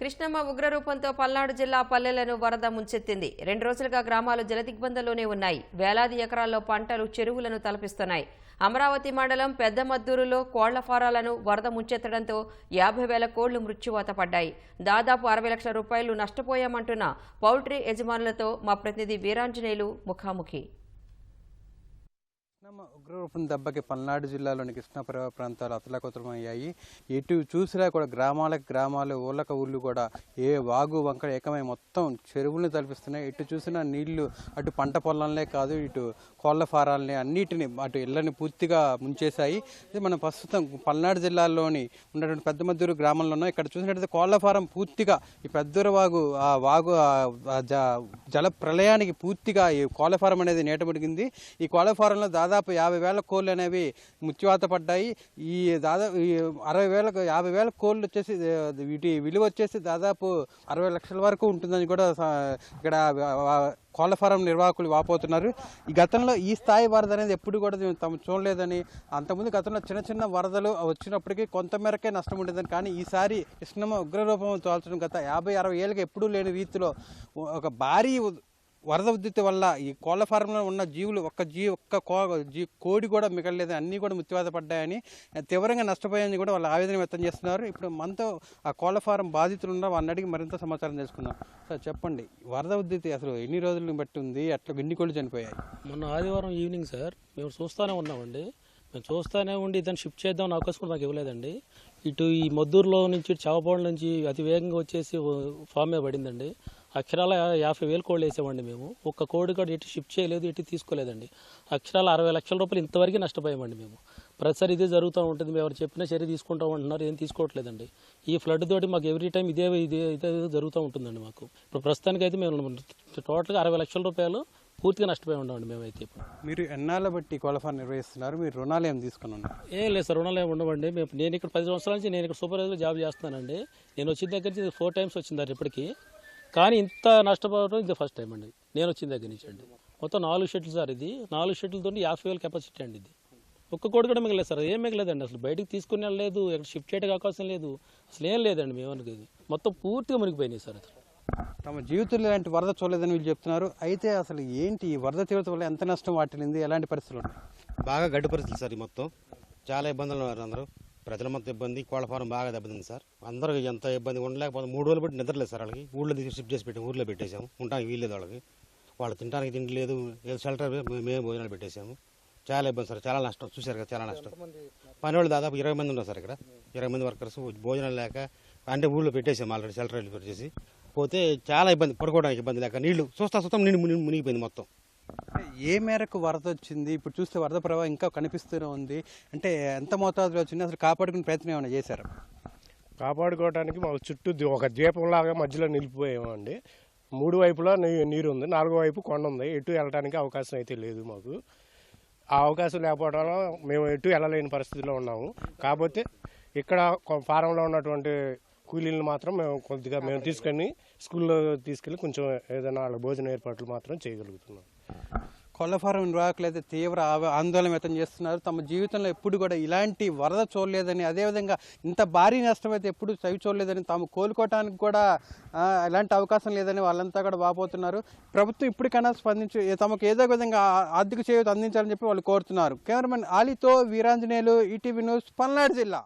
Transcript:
కృష్ణమ్మ ఉగ్రరూపంతో పల్నాడు జిల్లా పల్లెలను వరద ముంచెత్తింది. రెండు రోజులుగా గ్రామాలు జలదిగ్బంధంలోనే ఉన్నాయి. వేలాది ఎకరాల్లో పంటలు చెరువులను తలపిస్తున్నాయి. అమరావతి మండలం పెద్దమద్దూరులో కోళ్ళ ఫారాలను వరద ముంచెత్తడంతో యాభై వేల కోళ్ళు మృత్యువాత పడ్డాయి. దాదాపు అరవై లక్షల రూపాయలు నష్టపోయామంటున్న పౌల్ట్రీ యజమానులతో మా ప్రతినిధి వీరాంజనేయులు ముఖాముఖి. కృష్ణమ్మ ఉగ్రరూపం దెబ్బకి పల్నాడు జిల్లాలోని కృష్ణా ప్రాంతాలు అతలకుతలమయ్యాయి. ఎటు చూసినా కూడా గ్రామాలకు గ్రామాలు ఊళ్ళక ఊళ్ళు కూడా ఏ వాగు వంకర ఏకమై మొత్తం చెరువులను తలపిస్తున్నాయి. ఎటు చూసినా నీళ్ళు అటు పంట పొలాలనే కాదు ఇటు కోళ్ళ ఫారాలని అన్నిటిని అటు ఇళ్ళని పూర్తిగా ముంచేశాయి. ఇది మనం ప్రస్తుతం పల్నాడు జిల్లాలోని ఉన్నటువంటి పెద్దమద్దూరు గ్రామంలో ఉన్నాం. ఇక్కడ చూసినట్లయితే కోళ్ళ ఫారం పూర్తిగా ఈ పెద్దూరు వాగు ఆ వాగు జల ప్రళయానికి పూర్తిగా ఈ కోళ్ళ ఫారం అనేది నేటబడిగింది ఈ కోళ్ళ ఫారంలో దాదాపు దాదాపు యాభై వేల కోళ్ళు అనేవి ముత్యవాత పడ్డాయి. ఈ దాదాపు ఈ అరవై వేల యాభై వేల కోళ్ళు వచ్చేసి వీటి విలువ వచ్చేసి దాదాపు అరవై లక్షల వరకు ఉంటుందని కూడా ఇక్కడ కోళ్ళ కోళ్ళ ఫారం నిర్వాహకులు వాపోతున్నారు. ఈ గతంలో ఈ స్థాయి వరద అనేది ఎప్పుడు కూడా తమ చూడలేదని అంతకుముందు గతంలో చిన్న చిన్న వరదలు వచ్చినప్పటికీ కొంతమేరకే నష్టం ఉండేదని కానీ ఈసారి కృష్ణమ్మ ఉగ్రరూపం తోల్చడం గత యాభై అరవై ఏళ్ళకి ఎప్పుడూ లేని రీతిలో ఒక భారీ వరద ఉద్ధృతి వల్ల ఈ కోళ్ళ ఫారంలో ఉన్న జీవులు ఒక్క జీ ఒక్క కో జీ కోడి కూడా మిగలలేదు అన్నీ కూడా మృత్యువాత పడ్డాయని తీవ్రంగా నష్టపోయాయని కూడా వాళ్ళు ఆవేదన వ్యక్తం చేస్తున్నారు. ఇప్పుడు మనతో ఆ కోళ్ళ ఫారం బాధితులు ఉన్న వాళ్ళని అడిగి మరింత సమాచారం తెలుసుకుందాం. సార్ చెప్పండి వరద ఉద్ధృతి అసలు ఎన్ని రోజులను బట్టి ఉంది? అట్లా ఎన్ని కోళ్ళు చనిపోయాయి? మొన్న ఆదివారం ఈవినింగ్ సార్ మేము చూస్తూనే ఉన్నామండి. మేము చూస్తూనే ఉండి దాన్ని షిఫ్ట్ చేద్దాం అవకాశం కూడా మాకు ఇవ్వలేదండి. ఇటు ఈ మద్దూరులో నుంచి చావపాడు నుంచి అతి వేగంగా వచ్చేసి ఫామ్ మీద పడిందండి. అక్షరాల యాభై వేలు కోళ్ళు వేసామండి మేము. ఒక్క కోడి కూడా ఎటు షిఫ్ట్ చేయలేదు ఎటు తీసుకోలేదండి. అక్షరాల అరవై లక్షల రూపాయలు ఇంతవరకు నష్టపోయామండి మేము. ప్రతిసారి ఇదే జరుగుతూ ఉంటుంది మేము ఎవరు చెప్పినా చర్య తీసుకుంటాం అంటున్నారు ఏం తీసుకోవట్లేదండి. ఈ ఫ్లడ్ తోటి మాకు ఎవ్రీ టైం ఇదే ఇదే ఇదే జరుగుతూ ఉంటుందండి మాకు. ఇప్పుడు ప్రస్తుతానికి అయితే మేము టోటల్గా అరవై లక్షల రూపాయలు పూర్తిగా నష్టపోయి ఉన్నామండి మేమైతే ఇప్పుడు. మీరు ఎన్నాళ్ళ బట్టి కోళ్ళ ఫారం నిర్వహిస్తున్నారు? మీరు రుణాలు ఏం తీసుకుని ఏం లేదు సార్ రుణాలు ఏమి ఉండవండి. మేము నేను ఇక్కడ పది సంవత్సరాల నుంచి నేను ఇక్కడ సూపర్వైజర్ జాబ్ చేస్తున్నానండి. నేను వచ్చిన దగ్గర నుంచి ఫోర్ టైమ్స్ వచ్చింది ఇప్పటికి. కానీ ఇంత నష్టపోవడం ఇది ఫస్ట్ టైం అండి. నేను వచ్చిన దగ్గర నుంచి అండి. మొత్తం నాలుగు షెట్లు సార్ ఇది. నాలుగు షెట్లతో యాభై వేల కెపాసిటీ అండి ఇది. ఒక్క కోడి కూడా మిగలేదు సార్. ఏం మిగలేదండి. అసలు బయటికి తీసుకునే లేదు ఎక్కడ షిఫ్ట్ చేయడానికి అవకాశం లేదు. అసలు ఏం లేదండి మేము అనుకునేది. మొత్తం పూర్తిగా మునిగిపోయినాయి సార్ అసలు. తమ జీవితంలో ఇలాంటి వరద చూడలేదని వీళ్ళు చెప్తున్నారు. అయితే అసలు ఏంటి ఈ వరద తీవ్రత వల్ల ఎంత నష్టం వాటిల్లింది? ఎలాంటి పరిస్థితులు బాగా గడ్డి పరిస్థితులు సార్ ఈ మొత్తం. చాలా ఇబ్బందులు ఉన్నారు అందరూ. ప్రజల మొత్తం ఇబ్బంది కోళ్ళ ఫారం బాగా దెబ్బతింది సార్. అందరూ ఎంత ఇబ్బంది ఉండలేకపోతే మూడు రోజులు బట్టి నిద్రలేదు సార్ వాళ్ళకి. ఊళ్ళో తీసి షిఫ్ట్ చేసి పెట్టాము ఊర్లో పెట్టేశాము ఉండడానికి వీల్లేదు వాళ్ళకి. వాళ్ళు తినడానికి తిండి లేదు ఏదో షెల్టర్ మేము భోజనాలు పెట్టేశాము చాలా ఇబ్బంది సార్ చాలా నష్టం. చూశారు కదా చాలా నష్టం. పని వాళ్ళు దాదాపు ఇరవై మంది ఉన్నారు సార్ ఇక్కడ. ఇరవై మంది వర్కర్స్ భోజనాలు లేక అంటే ఊళ్ళో పెట్టేసాము ఆల్రెడీ షెల్టర్ పెట్టేసి. పోతే చాలా ఇబ్బంది పడుకోవడానికి ఇబ్బంది లేక నీళ్ళు చూస్తా చూస్తాం నీళ్ళు మునిగి మునిగిపోయింది మొత్తం. ఏ మేరకు వరద వచ్చింది? ఇప్పుడు చూస్తే వరద ప్రవాహం ఇంకా కనిపిస్తూనే ఉంది. అంటే ఎంత మోతాదులో వచ్చింది? అసలు కాపాడుకునే ప్రయత్నం ఏమైనా చేశారు? కాపాడుకోవడానికి మాకు చుట్టూ ఒక ద్వీపంలాగా మధ్యలో నిలిపిపోయామండి. మూడు వైపులా నీ- నీరు ఉంది. నాలుగో వైపు కొండ ఉంది. ఎటు వెళ్ళడానికి అవకాశం అయితే లేదు మాకు. ఆ అవకాశం లేకపోవడం మేము ఎటు వెళ్ళలేని పరిస్థితిలో ఉన్నాము. కాకపోతే ఇక్కడ కొ- ఫారంలో ఉన్నటువంటి కూలీలను మాత్రం మేము కొద్దిగా మేము తీసుకొని స్కూల్లో తీసుకెళ్ళి కొంచెం ఏదైనా వాళ్ళ భోజన ఏర్పాట్లు మాత్రం చేయగలుగుతున్నాం. కోళ్ళ ఫారం నిర్వాహకులు అయితే తీవ్ర ఆందోళన వ్యక్తం చేస్తున్నారు. తమ జీవితంలో ఎప్పుడు కూడా ఇలాంటి వరద చూడలేదని అదేవిధంగా ఇంత భారీ నష్టం అయితే ఎప్పుడు చవి చూడలేదని తాము కోలుకోవటానికి కూడా ఎలాంటి అవకాశం లేదని వాళ్ళంతా కూడా వాపోతున్నారు. ప్రభుత్వం ఇప్పటికైనా స్పందించి తమకు ఏదో విధంగా ఆర్థిక చేయూత అందించాలని చెప్పి వాళ్ళు కోరుతున్నారు. కెమెరామెన్ ఆలీతో వీరాంజనేయులు ఈటీవీ న్యూస్ పల్నాడు జిల్లా.